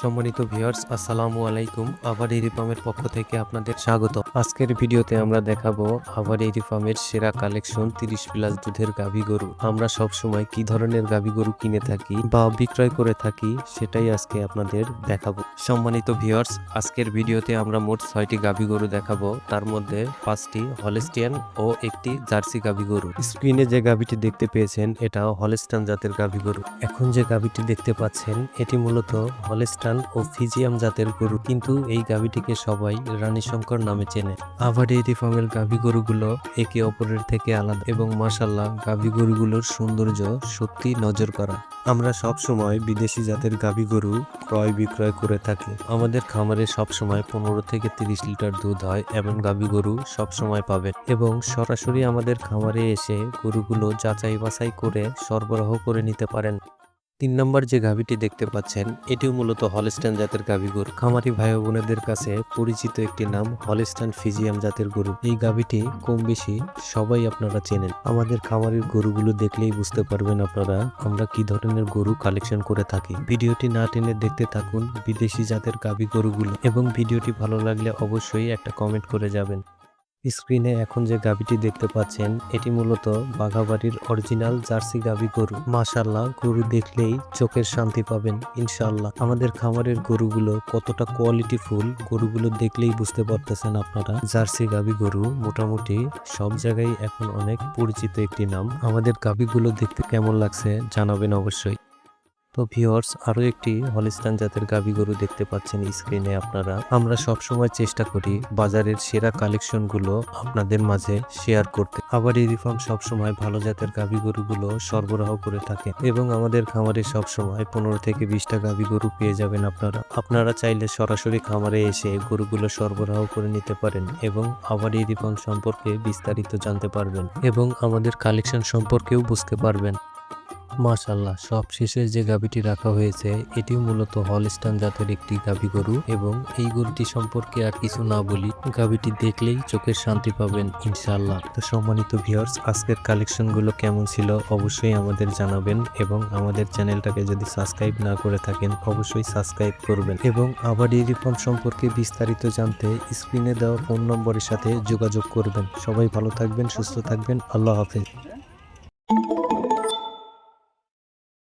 সম্মানিত ভিউয়ার্স, আসসালামু আলাইকুম। আবার এই ফার্মের পক্ষ থেকে আপনাদের স্বাগত। আজকের ভিডিওতে আমরা দেখাবো আবার এই ফার্মের সেরা কালেকশন 30 প্লাস দুধের গাভী গরু। আমরা সব সময় কি ধরনের গাভী গরু কিনে থাকি বা বিক্রয় করে থাকি সেটাই আজকে আপনাদের দেখাবো। সম্মানিত ভিউয়ার্স, আজকের ভিডিওতে আমরা মোট ছয়টি গাভী গরু দেখাবো। তার মধ্যে পাঁচটি হলেস্টিয়ান ও একটি জার্সি গাভী গরু। স্ক্রিনে যে গাভীটি দেখতে পেয়েছেন, এটা হলেস্টান জাতের গাভী গরু। এখন যে গাভীটি দেখতে পাচ্ছেন, এটি মূলত হলেস্টান ও ফিজিয়াম জাতের গরু কিন্তু এই গাভীটিকে সবাই রানী শঙ্কর নামে চেনে। আবার এই ফার্মের গাভী গরুগুলো একে অপরের থেকে আলাদা এবং মাসাল্লাহ গাভী গরুগুলোর সৌন্দর্য সত্যি নজর করা। আমরা সব সময় বিদেশি জাতের গাভী গরু ক্রয় বিক্রয় করে থাকি। আমাদের খামারে সব সময় পনেরো থেকে তিরিশ লিটার দুধ হয় এমন গাভী গরু সব সময় পাবেন এবং সরাসরি আমাদের খামারে এসে গরুগুলো যাচাই বাছাই করে সরবরাহ করে নিতে পারেন। তিন নম্বর যে গাভীটি দেখতে পাচ্ছেন, এটিও মূলত হলস্টাইন জাতের গাভী গরু। খামারি ভাই বোনেদের কাছে পরিচিত একটি নাম হলস্টাইন ফিজিয়াম জাতের গরু। এই গাভীটি কম বেশি সবাই আপনারা চেনেন। আমাদের খামারের গরুগুলো দেখলেই বুঝতে পারবেন আপনারা আমরা কি ধরনের গরু কালেকশন করে থাকি। ভিডিওটি না টেনে দেখতে থাকুন বিদেশি জাতের গাভী গরুগুলো এবং ভিডিওটি ভালো লাগলে অবশ্যই একটা কমেন্ট করে যাবেন। স্ক্রিনে এখন যে গাভীটি দেখতে পাচ্ছেন, এটি মূলত বাঘাবাড়ির অরিজিনাল জার্সি গাভী গরু। মাশাল্লাহ গরু দেখলেই চোখের শান্তি পাবেন ইনশাল্লাহ আমাদের খামারের গরুগুলো কতটা কোয়ালিটি ফুল, গরুগুলো দেখলেই বুঝতে পারতেছেন আপনারা। জার্সি গাভী গরু মোটামুটি সব জায়গায় এখন অনেক পরিচিত একটি নাম। আমাদের গাভীগুলো দেখতে কেমন লাগছে জানাবেন অবশ্যই। তো ভিওর্স আরও একটি হলিস্তান জাতের গাভী গরু দেখতে পাচ্ছেন স্ক্রিনে আপনারা। আমরা সব সময় চেষ্টা করি বাজারের সেরা কালেকশনগুলো আপনাদের মাঝে শেয়ার করতে। আবার এই ফার্ম সবসময় ভালো জাতের গাভী গরুগুলো সরবরাহ করে থাকে এবং আমাদের খামারে সবসময় পনেরো থেকে বিশটা গাভী গরু পেয়ে যাবেন আপনারা। আপনারা চাইলে সরাসরি খামারে এসে গরুগুলো সরবরাহ করে নিতে পারেন এবং আবার এই সম্পর্কে বিস্তারিত জানতে পারবেন এবং আমাদের কালেকশন সম্পর্কেও বুঝতে পারবেন। মাশাল্লাহ সব শেষে যে গাভীটি রাখা হয়েছে এটি মূলত হলস্টান জাতের একটি গাভী গরু এবং এই গরুটি সম্পর্কে আর কিছু না বলি, গাভীটি দেখলেই চোখের শান্তি পাবেন ইনশাআল্লাহ। তো সম্মানিত ভিউয়ার্স আজকের কালেকশনগুলো কেমন ছিল অবশ্যই আমাদের জানাবেন এবং আমাদের চ্যানেলটাকে যদি সাবস্ক্রাইব না করে থাকেন, অবশ্যই সাবস্ক্রাইব করবেন এবং আবার এই রিফর্ম সম্পর্কে বিস্তারিত জানতে স্ক্রিনে দেওয়া ফোন নম্বরের সাথে যোগাযোগ করবেন। সবাই ভালো থাকবেন, সুস্থ থাকবেন, আল্লাহ হাফেজ।